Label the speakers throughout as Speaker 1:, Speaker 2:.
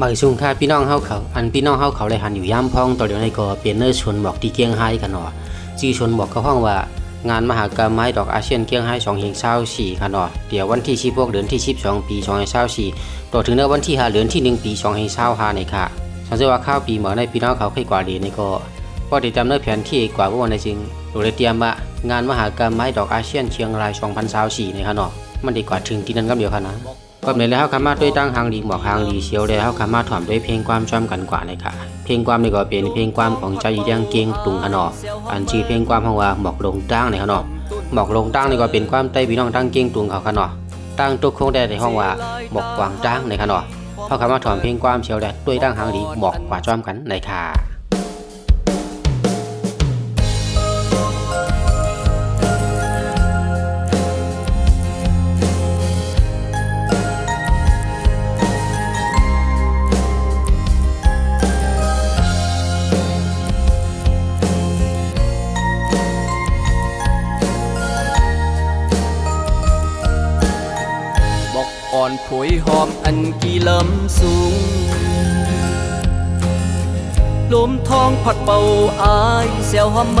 Speaker 1: บางชุงค่าพี่น้องเฮาเขาอันพี่น้องเฮาเขาเลยหันอยู่ย่ำพองต่อเดี๋ยวในก็เปลี่ยนเนอร์ชวนบอกที่เกียงไฮ้กันเนาะจีชวนบอกกับห้องว่างานมหากรรมไม้ดอกอาเซียนเกียงไฮ้2เฮง24ค่ะเนาะเดี๋ยววันที่16เดือนที่12ปี2024ต่อถึงในวันที่5เดือนที่1ปี2เฮง25นี่ค่ะฉันจะว่าข้าวปีหมอในพี่น้องเขาเคยกว่าดีในก็พอติดตามเนื้อแผนที่กว่าว่าวันในจริงโดยเตรียมว่างานมหากรรมไม้ดอกอาเซียนเชียงราย2024นี่ค่ะเนาะมันดีกว่าถึงที่นั่นก็เดียวค่ะนะ ก็เลยแล้วคำมาด้วยตั้งหางดีบอกหางดีเชียวแล้วคำมาถอมด้วยเพลงความจำกันกว่าเลยค่ะเพลงความนี่ก็เป็นเพลงความของใจเดียงเกียงตุงขนออันชื่อเพลงความของว่าหมอกลงตั้งในขนอหมอกลงตั้งนี่ก็เป็นความใต้พี่น้องตั้งเกียงตุงเขาขนอตั้งตุกคงได้ในห้องว่าหมอกกวางตั้งในขนอเขาคำมาถอมเพลงความเชียวแล้วด้วยตั้งหางดีบอกกว่าจอมกันในค่ะ
Speaker 2: บอกอ่อนผวยหอมอันกี่ลำสูงลมทองผัดเบาอายเสียวหอมเห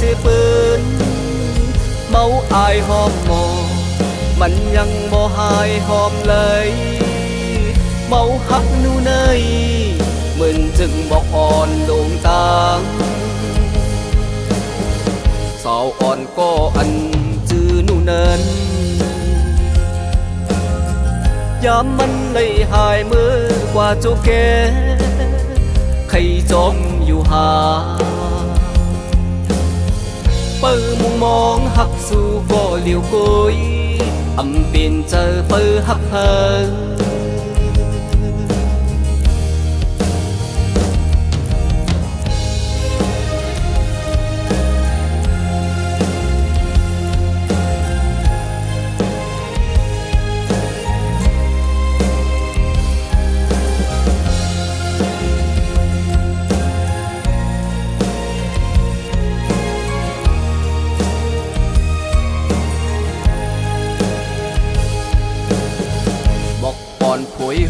Speaker 2: สเปินเมาอายหอมหมอมันยังบ่หายหอมเลย เมาฮักนูเนยมึนจึงบอกอ่อนลงตางสาวอ่อนก็อันจื้อนูเนินยามมันเลยหายมือกว่าจ้าแก่ใครจมอยู่หา ปิดมุงมองหักสู่ก็เหลียวกุยอำเป็นเจอเปิดหักเพอ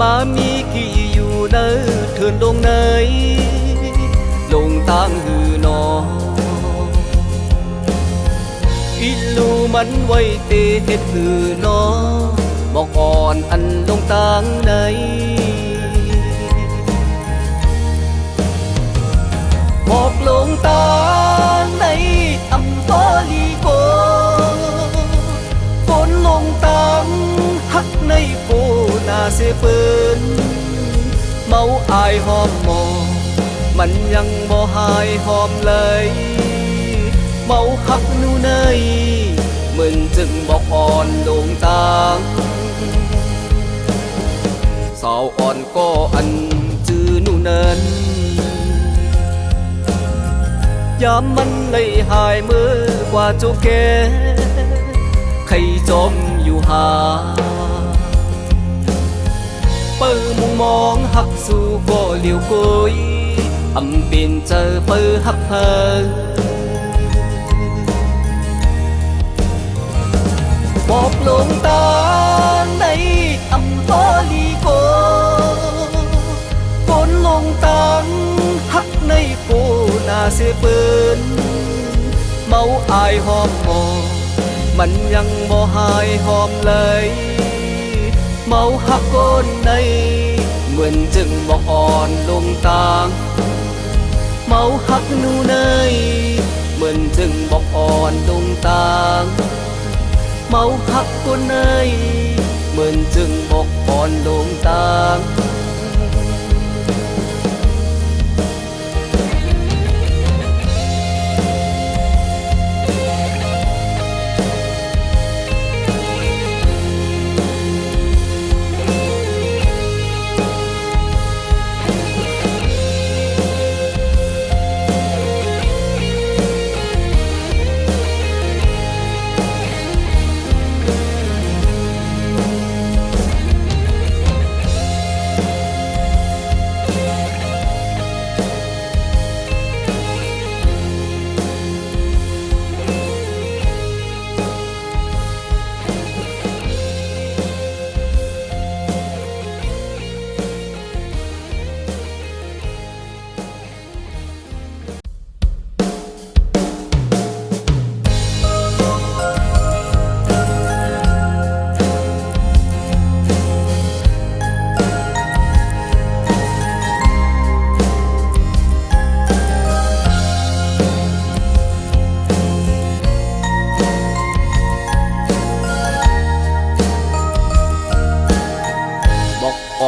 Speaker 2: มามีกี่อยู่เนอเถินลงในลงตั้งหือนออิลูมันไว้เตเฮ็ดหือนอบอกอ่อนอันลงตั้งใน อายหอมหมอมันยังบ่หายหอมเลย เมาฮักหนูเนยมึนจึงบอกอ่อนลงตางสาวอ่อนก็อันจื้อหนูเนินยามมันเลยหายมือกว่าจ้าแก่ใครจมอยู่หา เปิมุงมองหักสู่ก็เหลียวกยอำเป็นเจอเปิหักเพอบอกลงตาในอำพอลีโกฝนลงตังหักในโกนาเสเปินเมาอายหอมหมอมมันยังบ่หายหอมเลย เมาหักก้นในเหมือนจึงบอกอ่อนลงตางเมาหักหนูเนยเหมือนจึงบอกอ่อนลงตางเมาหักก้นในเหมือนจึงบอกอ่อนลงตาง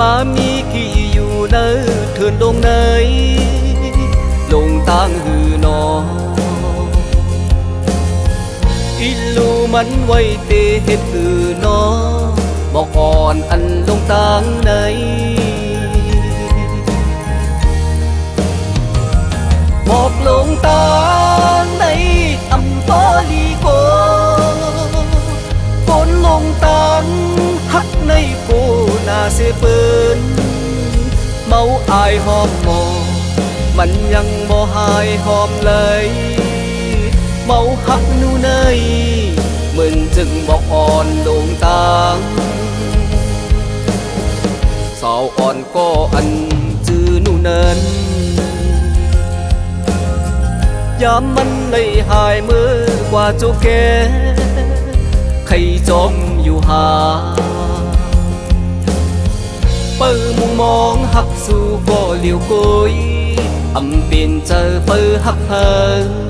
Speaker 2: มามีกี่อยู่เนเถื่อนลงเนลงตังหือนออิลูมันไว้เตเห็ดหือนอบอกอ่อนอันลงตั้งเน ปืน เมาอายหอมหมอมันยังบ่หายหอมเลย เมาฮักนูเนยมึนจึงบอกอ่อนลงตังสาวอ่อนก็อันจื้อนูเนินยามมันเลยหายมือกว่าจ้าแกใครจมอยู่หา ปิดมุงมองหักสู่ก็เหลียวกุยอำเป็นเจอเปิดหักเพอ